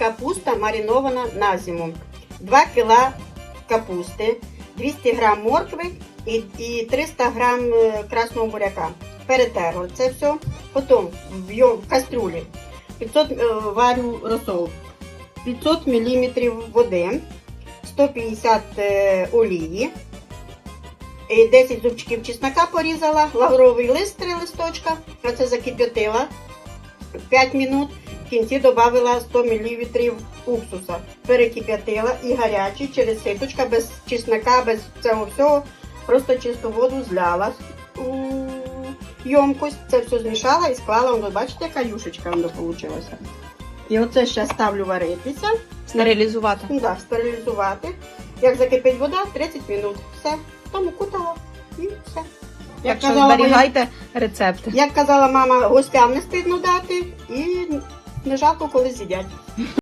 капуста маринована на зиму. 2 кг капусти, 200 г моркви і, і 300 г е, красного буряка. Перетерли це все. Потім в, кастрюлі 500 е, варю розсол, 500 мл води, 150 е, олії, 10 зубчиків чеснока порізала, лавровий лист 3 листочка, я це закип'ятила 5 минут. В кінці додала 100 мл уксуса. Перекип'ятила і гарячий через ситочка, без чеснока, без цього всього. Просто чисту воду зляла у ємкость. Це все змішала і склала. Воно, бачите, яка юшечка воно вийшла. І оце ще ставлю варитися. Стерилізувати. Ну, да, стерилізувати. Як закипить вода, 30 минут. Все. Там укутала і все. Як Так що казала, зберігайте рецепти. як казала мама, гостям не стидно дати і не жалко, коли з'їдять.